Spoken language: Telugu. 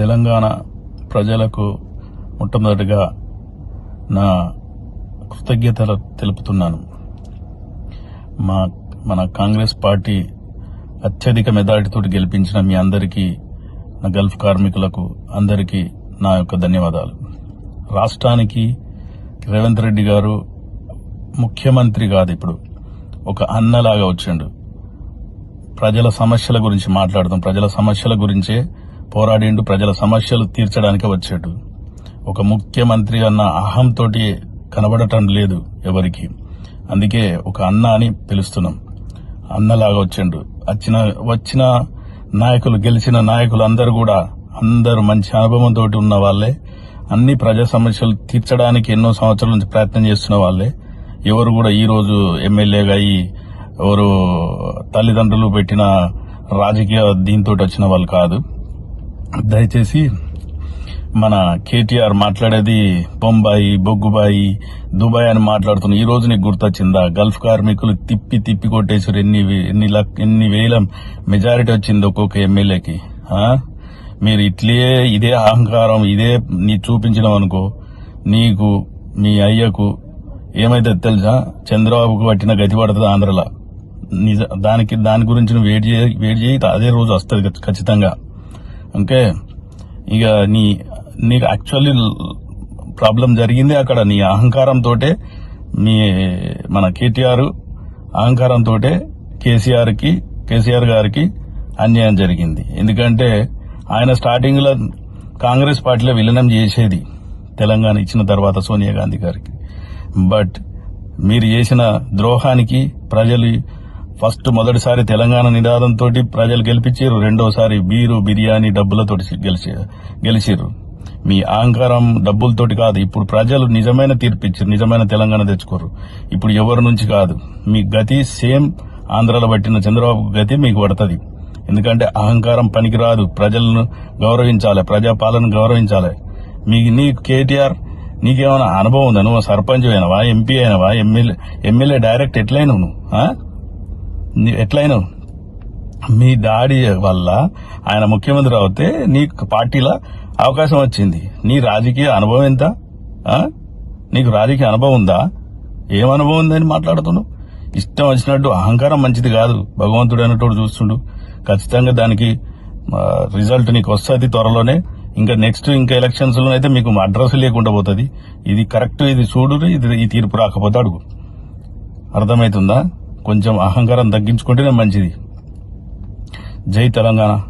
తెలంగాణ ప్రజలకు మొట్టమొదటిగా నా కృతజ్ఞతలు తెలుపుతున్నాను. మా మన కాంగ్రెస్ పార్టీ అత్యధిక మెజారిటీతో గెలిపించిన మీ అందరికీ నా గల్ఫ్ కార్మికులకు అందరికీ నా యొక్క ధన్యవాదాలు. రాష్ట్రానికి రేవంత్ రెడ్డి గారు ముఖ్యమంత్రి కాదు ఇప్పుడు. ఒక అన్నలాగా వచ్చిండు. ప్రజల సమస్యల గురించి మాట్లాడుతాం ప్రజల సమస్యల గురించే పోరాడిండు ప్రజల సమస్యలు తీర్చడానికే వచ్చాడు. ఒక ముఖ్యమంత్రి అన్న అహంతోటి కనబడటం లేదు ఎవరికి. అందుకే ఒక అన్న అని పిలుస్తున్నాం. అన్నలాగా వచ్చిండు. వచ్చిన వచ్చిన నాయకులు గెలిచిన నాయకులు అందరూ కూడా అందరూ మంచి అనుభవంతో ఉన్న వాళ్ళే. అన్ని ప్రజా సమస్యలు తీర్చడానికి ఎన్నో సంవత్సరాల నుంచి ప్రయత్నం చేస్తున్న వాళ్ళే. ఎవరు కూడా ఈరోజు ఎమ్మెల్యేగా అయ్యి ఎవరు తల్లిదండ్రులు పెట్టిన రాజకీయ దీంతో వచ్చిన వాళ్ళు కాదు. దయచేసి మన కేటీఆర్ మాట్లాడేది బొంబాయి బొగ్గుబాయి దుబాయ్ అని మాట్లాడుతున్న ఈ రోజు నీకు గుర్తొచ్చిందా? గల్ఫ్ కార్మికులు తిప్పి తిప్పి కొట్టేసారు ఎన్ని ఎన్ని లక్ ఎన్ని వేల మెజారిటీ వచ్చింది ఒక్కొక్క ఎమ్మెల్యేకి? మీరు ఇట్లే ఇదే అహంకారం ఇదే నీ చూపించడం అనుకో. నీకు మీ అయ్యకు ఏమైతే తెలుసా? చంద్రబాబుకు పట్టిన గతి పడుతుంది ఆంధ్రలో. నిజ దానికి దాని గురించి నువ్వు వెయిట్ చేయి వెయిట్ చేయి అదే రోజు వస్తుంది ఖచ్చితంగా. ఓకే? ఇక నీ నీకు యాక్చువల్లీ ప్రాబ్లం జరిగింది అక్కడ. నీ అహంకారంతో మీ మన కేటీఆర్ అహంకారంతో కేసీఆర్కి కేసీఆర్ గారికి అన్యాయం జరిగింది. ఎందుకంటే ఆయన స్టార్టింగ్లో కాంగ్రెస్ పార్టీలో విలీనం చేసేది తెలంగాణ ఇచ్చిన తర్వాత సోనియా గాంధీ గారికి. బట్ మీరు చేసిన ద్రోహానికి ప్రజలు ఫస్ట్ మొదటిసారి తెలంగాణ నినాదంతో ప్రజలు గెలిపించారు. రెండోసారి బీరు బిర్యానీ డబ్బులతో గెలిచి గెలిచిర్రు. మీ అహంకారం డబ్బులతోటి కాదు. ఇప్పుడు ప్రజలు నిజమైన తీర్పిచ్చారు నిజమైన తెలంగాణ తెచ్చుకోరు. ఇప్పుడు ఎవరి నుంచి కాదు. మీ గతి సేమ్ ఆంధ్రాలో పట్టిన చంద్రబాబు గతి మీకు పడుతుంది. ఎందుకంటే అహంకారం పనికిరాదు. ప్రజలను గౌరవించాలి. ప్రజాపాలన గౌరవించాలి. మీ నీ కేటీఆర్ నీకేమైనా అనుభవం ఉందా? నువ్వు సర్పంచ్ అయినవా? ఎంపీ అయినవా? ఎమ్మెల్యే ఎమ్మెల్యే డైరెక్ట్ ఎట్లయినావు నువ్వు? ఎట్లయినా మీ డాడీ వల్ల ఆయన ముఖ్యమంత్రి అవుతే నీ పార్టీలో అవకాశం వచ్చింది. నీ రాజకీయ అనుభవం ఎంత? నీకు రాజకీయ అనుభవం ఉందా? ఏం అనుభవం ఉందని మాట్లాడుతున్నావు? ఇష్టం వచ్చినట్టు అహంకారం మంచిది కాదు. భగవంతుడు అన్నట్టు చూస్తుండు. ఖచ్చితంగా దానికి రిజల్ట్ నీకు వస్తుంది త్వరలోనే. ఇంకా నెక్స్ట్ ఇంకా ఎలక్షన్స్లో అయితే మీకు అడ్రస్ లేకుండా పోతుంది. ఇది కరెక్ట్ ఇది చూడు ఇది ఈ తీర్పు రాకపోతే అడుగు. అర్థమవుతుందా కొంచెం అహంకారం తగ్గించుకుంటేనే మంచిది. జై తెలంగాణ.